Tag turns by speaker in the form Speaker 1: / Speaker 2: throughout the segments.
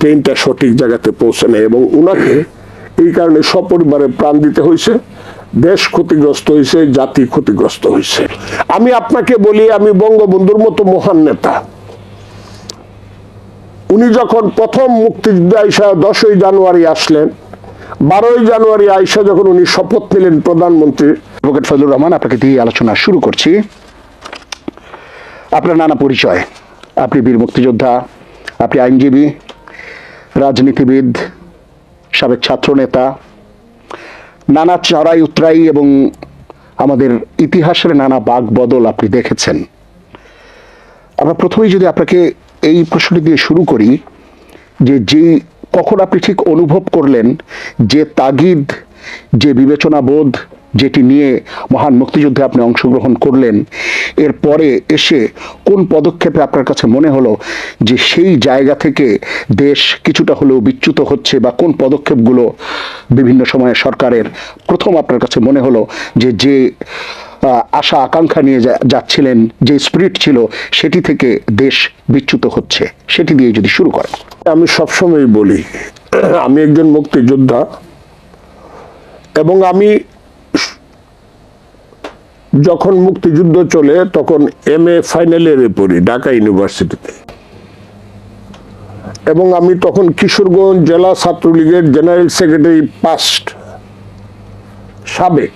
Speaker 1: ট্রেনটা সঠিক জায়গাতে পৌঁছে নেয় এবং উনাকে এই কারণে সপরিবারে প্রাণ দিতে হয়েছে, দেশ ক্ষতিগ্রস্ত হয়েছে, জাতি ক্ষতিগ্রস্ত হয়েছে। আমি আপনাকে বলি, আমি বঙ্গবন্ধুর মতো মহান নেতা। উনি যখন প্রথম মুক্তিযুদ্ধে আইসা দশই জানুয়ারি আসলেন, বারোই জানুয়ারি আইসা যখন উনি শপথ নিলেন প্রধানমন্ত্রী
Speaker 2: অ্যাডভোকেট ফজলুর রহমান, আপনাকে দিয়ে আলোচনা শুরু করছি। আপনার নানা পরিচয়, আপনি বীর মুক্তিযোদ্ধা, আপনি আইনজীবী রাজনীতিবিদ, সাবেক ছাত্রনেতা, নানা চড়াই উতরাই এবং আমাদের ইতিহাসের নানা বাক বদল আপনি দেখেছেন। আমরা প্রথমেই যদি আপনাকে এই প্রশ্নটি দিয়ে শুরু করি যে যে কখন আপনি ঠিক অনুভব করলেন যে তাগিদ, যে বিবেচনা বোধ যেটি নিয়ে মহান মুক্তিযুদ্ধে আপনি অংশগ্রহণ করলেন এরপরে এসে কোন পদক্ষেপে আপনার কাছে মনে হলো যে সেই জায়গা থেকে দেশ কিছুটা হলেও বিচ্যুত হচ্ছে বা কোন পদক্ষেপগুলো বিভিন্ন সময়ে সরকারের প্রথম আপনার কাছে মনে হলো যে যে আশা, আকাঙ্ক্ষা নিয়ে যাচ্ছিলেন, যে স্পিরিট ছিল, সেটি থেকে দেশ বিচ্যুত হচ্ছে? সেটি দিয়ে যদি শুরু করেন।
Speaker 1: আমি সবসময় বলি, আমি একজন মুক্তিযোদ্ধা এবং আমি যখন মুক্তিযুদ্ধ চলে, তখন এম এ ফাইনাল ইয়ারে পড়ি ঢাকা ইউনিভার্সিটিতে এবং আমি তখন কিশোরগঞ্জ জেলা ছাত্রলীগের জেনারেল সেক্রেটারি পাস্ট সাবেক।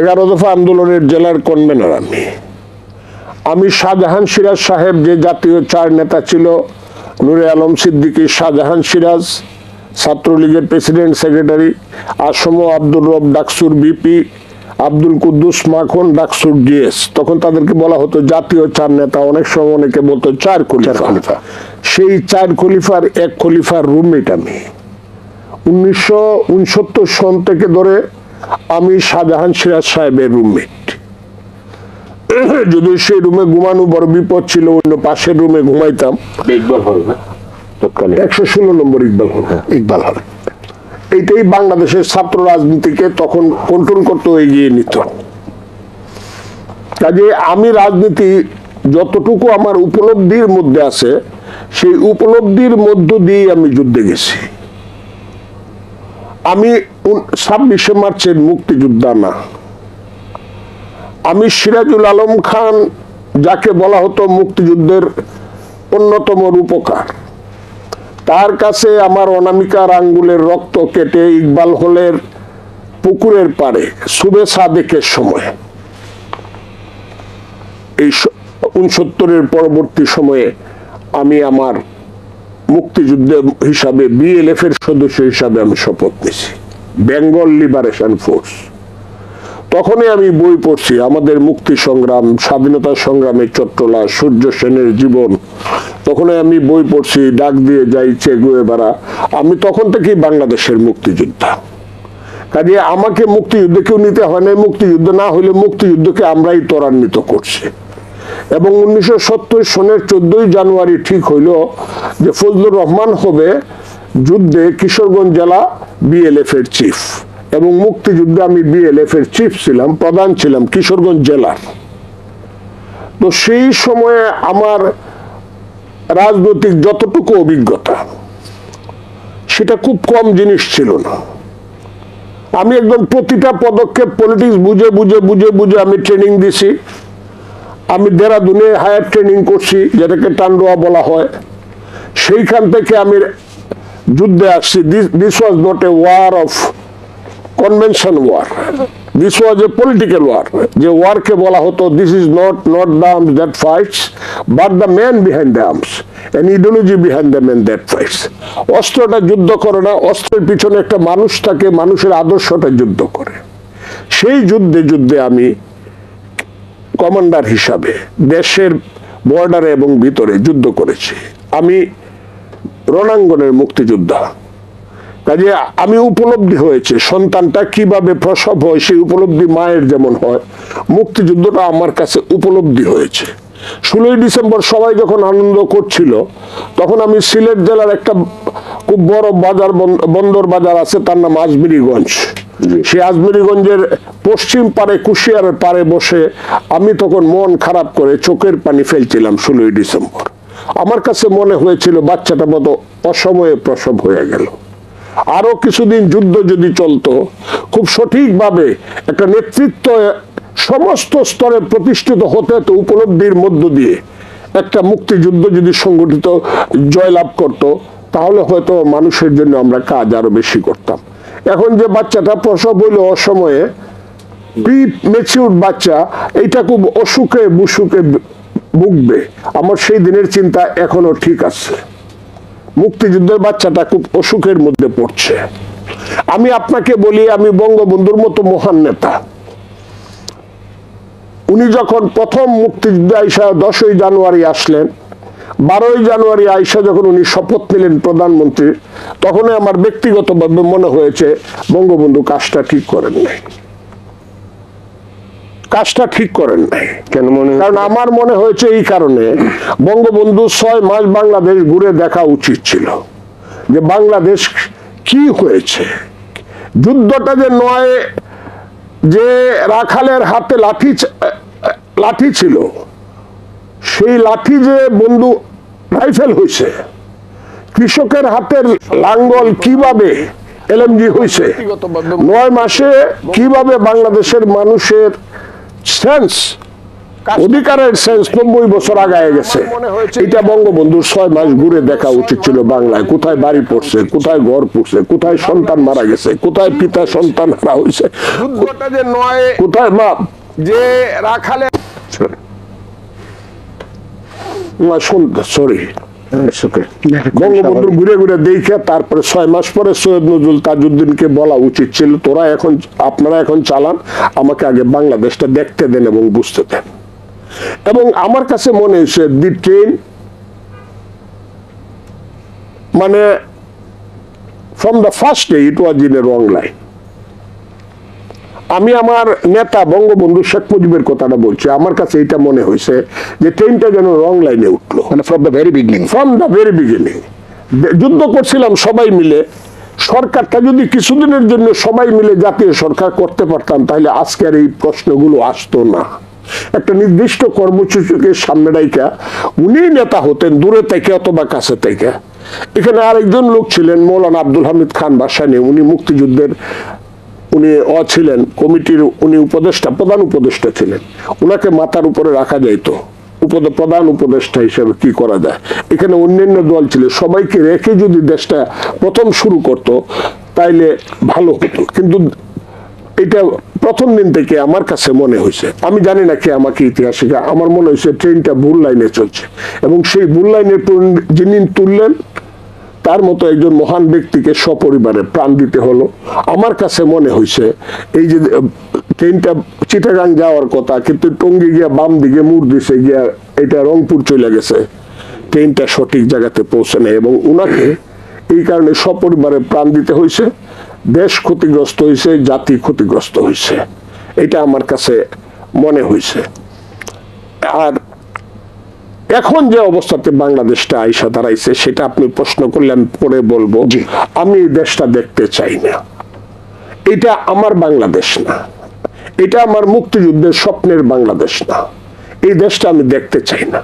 Speaker 1: এগারো দফা আন্দোলনের জেলার কনভেনার আমি। আমি শাহজাহান সিরাজ সাহেব, যে জাতীয় চার নেতা ছিল, নুরে আলম সিদ্দিকী, শাহজাহান সিরাজ, ছাত্রলীগের প্রেসিডেন্ট সেক্রেটারি আসম আব্দুর রব ডাকসুর বিপি আব্দুল কুদ্দুস মাখন ডাকসুর ডিএস। তখন তাদেরকে বলা হতো জাতীয় চার নেতা। অনেক সময় অনেকে বলতো চার খলিফা। সেই চার খলিফার এক খলিফার রুমমেট আমি। উনিশশো উনসত্তর সন থেকে ধরে আমি শাহজাহান সিরাজ সাহেবের রুমমেট যদিও সেই রুমে ঘুমানো বড় বিপদ ছিল অন্য পাশের রুমে ঘুমাইতাম।
Speaker 3: হল
Speaker 1: একশো ষোলো নম্বর ইকবাল হল
Speaker 2: ইকবাল হবে।
Speaker 1: এইটাই বাংলাদেশের ছাত্র রাজনীতিকে তখন কন্ট্রোল করতে এগিয়ে নিত। কাজে আমি রাজনীতি যতটুকু আমার উপলব্ধির মধ্যে আছে, সেই উপলব্ধির মধ্য দিয়ে আমি যুদ্ধে গেছি। আমি ছাব্বিশে মার্চের মুক্তিযোদ্ধা না। আমি সিরাজুল আলম খান, যাকে বলা হতো মুক্তিযুদ্ধের অন্যতম রূপকার। তার কাছে আমার অনামিকার আঙ্গুলের রক্ত কেটে ইকবাল হলের পুকুরের পাড়ে সুবে সাদেকের সময়। এই উনসত্তরের পরবর্তী সময়ে আমি আমার মুক্তিযুদ্ধে হিসাবে বিএলএফ এর সদস্য হিসাবে আমি শপথ নিয়েছি বেঙ্গল লিবারেশন ফোর্স তখনই আমি বই পড়ছি, আমাদের মুক্তি সংগ্রাম, স্বাধীনতা সংগ্রামে চট্টলা, সূর্য সেনের জীবন তখনই আমি বই পড়ছি, ডাক দিয়ে যাই চেগুয়ে বেড়া। আমি তখন থেকেই বাংলাদেশের মুক্তিযোদ্ধা। কাজে আমাকে মুক্তিযুদ্ধ কেউ নিতে হয় না মুক্তিযুদ্ধ না হলে মুক্তিযুদ্ধকে আমরাই ত্বরান্বিত করছি। এবং উনিশশো সত্তর সনের চোদ্দই জানুয়ারি ঠিক হইল যে ফজলুর রহমান হবে যুদ্ধে কিশোরগঞ্জ জেলা বিএলএফ এর চিফ এবং মুক্তিযুদ্ধে আমি বিএলএফ এর চিফ ছিলাম, প্রধান ছিলাম কিশোরগঞ্জ জেলার। তো সেই সময়ে আমার রাজনৈতিক যতটুকু অভিজ্ঞতা, সেটা খুব কম জিনিস ছিল না। আমি একদম প্রতিটা পদক্ষেপ পলিটিক্স বুঝে বুঝে বুঝে বুঝে আমি ট্রেনিং দিছি। আমি দেরাদুনে হায়ার ট্রেনিং করছি, যেটাকে টান্ডোয়া বলা হয়। সেইখান থেকে আমি যুদ্ধে আসছি। This was not a war of convention war this was a political war যে ওয়ারকে বলা হতো this is not not the arms that fights but the man behind the arms an ideology behind the man that fights অস্ত্রটা যুদ্ধ করে না, অস্ত্রের পিছনে একটা মানুষ থাকে, মানুষের আদর্শটা যুদ্ধ করে। সেই যুদ্ধে যুদ্ধে আমি কমান্ডার হিসাবে দেশের বর্ডারে এবং ভিতরে যুদ্ধ করেছি। আমি রণাঙ্গনের মুক্তিযোদ্ধা। কাজে আমি উপলব্ধি হয়েছে সন্তানটা কীভাবে প্রসব হয় সেই উপলব্ধি মায়ের যেমন হয় মুক্তিযুদ্ধটা আমার কাছে উপলব্ধি হয়েছে। ষোলোই ডিসেম্বর সবাই যখন আনন্দ করছিল তখন আমি সিলেট জেলার একটা খুব বড় বাজার বন- বন্দর বাজার আছে তার নাম আজমিরিগঞ্জ। সেই আজমিরিগঞ্জের পশ্চিম পারে কুশিয়ারের পারে বসে আমি তখন মন খারাপ করে চোখের পানি ফেলছিলাম ষোলোই ডিসেম্বর। আমার কাছে মনে হয়েছিল বাচ্চাটা মতো অসময়ে প্রসব হয়ে গেল। আরও কিছুদিন যুদ্ধ যদি চলতো, খুব সঠিকভাবে একটা নেতৃত্ব সমস্ত স্তরে প্রতিষ্ঠিত হতে হতো উপলব্ধির মধ্য দিয়ে। একটা মুক্তিযুদ্ধ যদি সংগঠিত, জয়লাভ করত, তাহলে হয়তো মানুষের জন্য আমরা কাজ আরও বেশি করতাম। এখন যে বাচ্চাটা প্রসব হইল অসময়ে প্রি মেচিউর বাচ্চা এটা খুব অসুখে বুসুখে ভুগবে। আমার সেই দিনের চিন্তা এখনও ঠিক আছে। মুক্তিযুদ্ধের বাচ্চাটা খুব অসুখের মধ্যে পড়ছে। আমি আপনাকে বলি, আমি বঙ্গবন্ধুর মতো মহান নেতা। উনি যখন প্রথম মুক্তিযুদ্ধ আইসা দশই জানুয়ারি আসলেন, বারোই জানুয়ারি আইসা যখন উনি শপথ নিলেন প্রধানমন্ত্রীর, তখনই আমার ব্যক্তিগতভাবে মনে হয়েছে বঙ্গবন্ধু কাজটা ঠিক করেন নাই কাজটা ঠিক করেন নাই।
Speaker 3: কেন মনে
Speaker 1: কারণ আমার মনে হয়েছে এই কারণে বঙ্গবন্ধু ছয় মাস বাংলাদেশ ঘুরে দেখা উচিত ছিল যে বাংলাদেশ কি হয়েছে। যুদ্ধটা যে নয় যে রাখালের হাতে লাঠি লাঠি ছিল সেই লাঠি যে বন্ধু রাইফেল হয়েছে কৃষকের হাতের লাঙ্গল কীভাবে এলএমজি হয়েছে নয় মাসে কীভাবে বাংলাদেশের মানুষের সেন্স অধিকারের সেন্স নব্বই বছর আগায় গেছে। এটা বঙ্গবন্ধুর ছয় মাস ঘুরে দেখা উচিত ছিল বাংলায়। কোথায় বাড়ি পড়ছে কোথায় ঘর পড়ছে কোথায় সন্তান মারা গেছে কোথায় পিতা সন্তান হারা হয়েছে নয় কোথায় মা? যে রাখালে সরি বঙ্গবন্ধু ঘুরে ঘুরে দেখে তারপরে ছয় মাস পরে সৈয়দ নজরুল তাজউদ্দিনকে বলা উচিত ছিল তোরা এখন আপনারা এখন চালান আমাকে আগে বাংলাদেশটা দেখতে দেন এবং বুঝতে দেন। এবং আমার কাছে মনে হয়েছে দি ট্রেন মানে from the first day it was in a wrong line আমি আমার নেতা বঙ্গবন্ধু শেখ মুজিবের কথাটা বলছি। আমার কাছে এটা মনে হয়েছে যে ট্রেনটা যেন রং লাইনে উঠল।
Speaker 2: মানে from the very beginning
Speaker 1: from the very beginning যুদ্ধ করছিলাম সবাই মিলে। সরকারটা যদি কিছুদিনের জন্য সবাই মিলে জাতীয় সরকার করতে পারতাম তাহলে আজকের এই প্রশ্নগুলো আসতো না। একটা নির্দিষ্ট কর্মসূচিকে সামনে রাইকা উনি নেতা হতেন দূরে থেকে অথবা কাছে থেকে। এখানে আরেকজন লোক ছিলেন মৌলানা আব্দুল হামিদ খান বাসানি। উনি মুক্তিযুদ্ধের উনি অ ছিলেন, কমিটির উনি উপদেষ্টা, প্রধান উপদেষ্টা ছিলেন। ওনাকে মাথার উপরে রাখা যাইতো। উপদে, প্রধান উপদেষ্টা হিসেবে কি করা যায়? এখানে অন্যান্য দল ছিল, সবাইকে রেখে যদি দেশটা প্রথম শুরু করত, তাইলে ভালো হতো। কিন্তু এটা প্রথম দিন থেকে আমার কাছে মনে হয়েছে। আমি জানি না কে আমাকে ইতিহাসিকা আমার মনে হয়েছে ট্রেনটা ভুল লাইনে চলছে। এবং সেই ভুল পরিণ- যিনি তুললেন তার মতো একজন মহান ব্যক্তিকে সপরিবারে প্রাণ দিতে হলো। আমার কাছে মনে হয়েছে এই যে ট্রেনটা চিটাগাং যাওয়ার কথা, কিন্তু টঙ্গি গিয়া বাম দিকে মুড় দিছে গিয়া এটা রংপুর চলে গেছে। ট্রেনটা সঠিক জায়গাতে পৌঁছে নেয় এবং উনাকে এই কারণে সপরিবারে প্রাণ দিতে হয়েছে দেশ ক্ষতিগ্রস্ত হয়েছে জাতি ক্ষতিগ্রস্ত হয়েছে এটা আমার কাছে মনে হয়েছে আর এখন যে অবস্থাতে বাংলাদেশটা আইসা দাঁড়াইছে সেটা আপনি প্রশ্ন করলেন আমি পরে বলব। আমি এই দেশটা দেখতে চাই না। এটা আমার বাংলাদেশ না। এটা আমার মুক্তিযুদ্ধের স্বপ্নের বাংলাদেশ না। এই দেশটা আমি দেখতে চাই না।